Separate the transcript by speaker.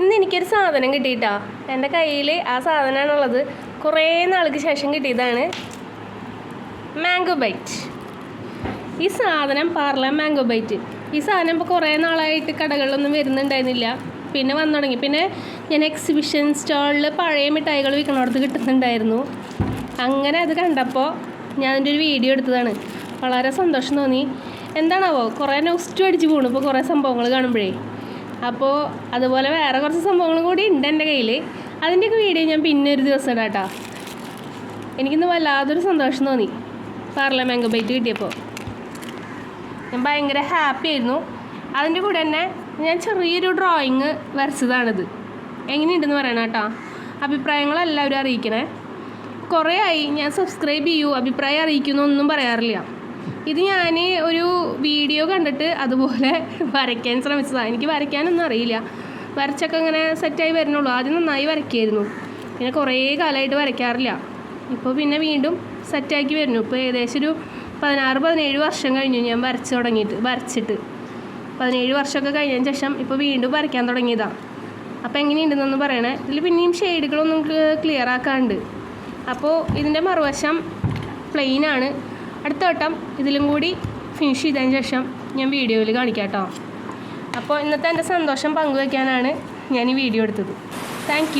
Speaker 1: ഇന്ന് എനിക്കൊരു സാധനം കിട്ടിയിട്ടാ. എന്റെ കയ്യിൽ ആ സാധനമാണുള്ളത് കുറേ നാൾക്ക് ശേഷം കിട്ടിയതാണ് മാംഗോ ബൈറ്റ്. ഈ സാധനം പാർല മാംഗോ ബൈറ്റ്. ഈ സാധനം ഇപ്പോൾ കുറേ നാളായിട്ട് കടകളിലൊന്നും വരുന്നുണ്ടായിരുന്നില്ല. പിന്നെ വന്നു തുടങ്ങി. പിന്നെ ഞാൻ എക്സിബിഷൻ സ്റ്റാളിൽ പഴയ മിഠായികൾ വിൽക്കണോടത്ത് കിട്ടുന്നുണ്ടായിരുന്നു. അങ്ങനെ അത് കണ്ടപ്പോൾ ഞാൻ അതിന്റെ ഒരു വീഡിയോ എടുത്തതാണ്. വളരെ സന്തോഷം തോന്നി. എന്താണാവോ? കുറേ നെക്സ്റ്റ് അടിച്ച് പോകണു ഇപ്പോൾ കുറേ സംഭവങ്ങൾ കാണുമ്പോഴേ. അപ്പോൾ അതുപോലെ വേറെ കുറച്ച് സംഭവങ്ങളും കൂടി ഉണ്ട് എന്റെ കയ്യിൽ അതിന്റെയൊക്കെ വീഡിയോ ഞാൻ പിന്നെ ഒരു ദിവസം ഇടാം കേട്ടോ. എനിക്കിന്ന് വല്ലാതൊരു സന്തോഷം തോന്നി പാർല മാംഗോ ബൈറ്റ് കിട്ടിയപ്പോൾ ഞാൻ ഭയങ്കര ഹാപ്പി ആയിരുന്നു. അതിന്റെ കൂടെ തന്നെ ഞാൻ ചെറിയൊരു ഡ്രോയിങ് വരച്ചതാണിത്. എങ്ങനെയുണ്ടെന്ന് പറയണം കേട്ടോ. അഭിപ്രായങ്ങൾ എല്ലാവരും അറിയിക്കണേ. കുറേ ആയി ഞാൻ സബ്സ്ക്രൈബ് ചെയ്യൂ അഭിപ്രായം അറിയിക്കുന്നു ഒന്നും പറയാറില്ല. ഇത് ഞാൻ ഒരു വീഡിയോ കണ്ടിട്ട് അതുപോലെ വരയ്ക്കാൻ ശ്രമിച്ചതാണ് എനിക്ക് വരയ്ക്കാനൊന്നും അറിയില്ല. വരച്ചൊക്കെ ഇങ്ങനെ സെറ്റായി വരുന്നുള്ളൂ. ആദ്യം നന്നായി വരയ്ക്കായിരുന്നു. പിന്നെ കുറേ കാലമായിട്ട് വരയ്ക്കാറില്ല. ഇപ്പോൾ പിന്നെ വീണ്ടും സെറ്റാക്കി വരുന്നു. ഇപ്പോൾ ഏകദേശം ഒരു പതിനാറ് പതിനേഴ് വർഷം കഴിഞ്ഞു ഞാൻ വരച്ച് തുടങ്ങിയിട്ട് വരച്ചിട്ട്. പതിനേഴ് വർഷമൊക്കെ കഴിഞ്ഞതിന് ശേഷം ഇപ്പോൾ വീണ്ടും വരയ്ക്കാൻ തുടങ്ങിയതാണ് അപ്പോൾ എങ്ങനെയുണ്ടെന്നൊന്ന് പറയണേ. ഇതിൽ പിന്നെയും ഷെയ്ഡുകളൊന്നും ക്ലിയർ ആക്കാണ്ട്. അപ്പോൾ ഇതിന്റെ മറുവശം പ്ലെയിനാണ് അടുത്ത വട്ടം ഇതിലും കൂടി ഫിനിഷ് ചെയ്തതിന് ശേഷം ഞാൻ വീഡിയോയിൽ കാണിക്കാം കേട്ടോ അപ്പോൾ ഇന്നത്തെ എന്റെ സന്തോഷം പങ്കുവെക്കാനാണ് ഞാൻ ഈ വീഡിയോ എടുത്തത്. താങ്ക്